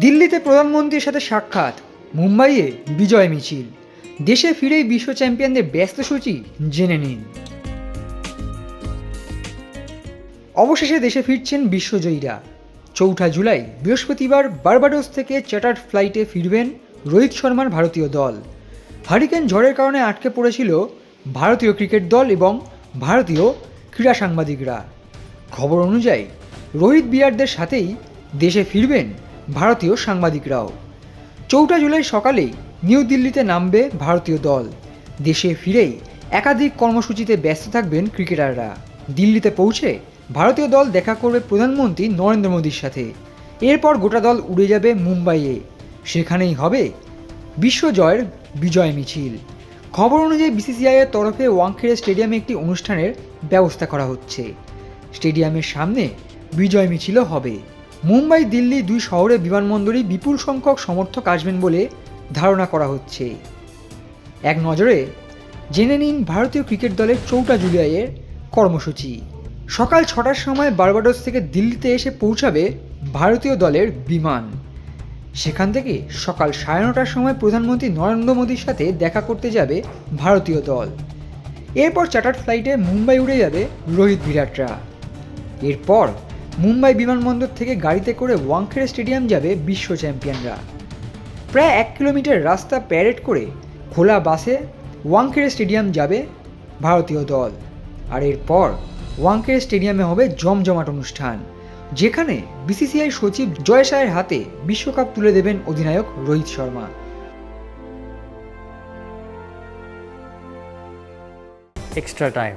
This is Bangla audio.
দিল্লিতে প্রধানমন্ত্রীর সাথে সাক্ষাৎ, মুম্বাইয়ে বিজয় মিছিল। দেশে ফিরেই বিশ্ব চ্যাম্পিয়নদের ব্যস্ত সূচি জেনে নিন। অবশেষে দেশে ফিরছেন বিশ্বজয়ীরা। চৌঠা জুলাই, বৃহস্পতিবার বার্বাডোস থেকে চার্টার্ড ফ্লাইটে ফিরবেন রোহিত শর্মার ভারতীয় দল। হারিকেন ঝড়ের কারণে আটকে পড়েছিল ভারতীয় ক্রিকেট দল এবং ভারতীয় ক্রীড়া সাংবাদিকরা। খবর অনুযায়ী, রোহিত বিরাটদের সাথেই দেশে ফিরবেন ভারতীয় সাংবাদিকরাও। চৌঠা জুলাই সকালেই নিউ দিল্লিতে নামবে ভারতীয় দল। দেশে ফিরেই একাধিক কর্মসূচিতে ব্যস্ত থাকবেন ক্রিকেটাররা। দিল্লিতে পৌঁছে ভারতীয় দল দেখা করবে প্রধানমন্ত্রী নরেন্দ্র মোদীর সাথে। এরপর গোটা দল উড়ে যাবে মুম্বাইয়ে। সেখানেই হবে বিশ্বজয়ের বিজয় মিছিল। খবর অনুযায়ী বিসিসিআইয়ের তরফে ওয়াংখেড়ে স্টেডিয়ামে একটি অনুষ্ঠানের ব্যবস্থা করা হচ্ছে। স্টেডিয়ামের সামনে বিজয় মিছিলও হবে। মুম্বাই, দিল্লি দুই শহরে বিমানবন্দরই বিপুল সংখ্যক সমর্থক আসবেন বলে ধারণা করা হচ্ছে। এক নজরে জেনে নিন ভারতীয় ক্রিকেট দলের চৌঠা জুলাইয়ের কর্মসূচি। সকাল ছটার সময় বার্বাডোস থেকে দিল্লিতে এসে পৌঁছাবে ভারতীয় দলের বিমান। সেখান থেকে সকাল সাড়ে নটার সময় প্রধানমন্ত্রী নরেন্দ্র মোদীর সাথে দেখা করতে যাবে ভারতীয় দল। এরপর চার্টার্ড ফ্লাইটে মুম্বাই উড়ে যাবে রোহিত বিরাটরা এরপর মুম্বাই বিমানবন্দর থেকে গাড়িতে করে ওয়াংখেড়ে স্টেডিয়াম যাবে বিশ্ব চ্যাম্পিয়নরা। প্রায় এক কিলোমিটার রাস্তা প্যারেড করে খোলা বাসে ওয়াংখেড়ে স্টেডিয়াম যাবে ভারতীয় দল। আর এরপর ওয়াংখেড়ে স্টেডিয়ামে হবে জমজমাট অনুষ্ঠান, যেখানে বিসিসিআই সচিব জয় শাহের হাতে বিশ্বকাপ তুলে দেবেন অধিনায়ক Rohit Sharma. Extra time.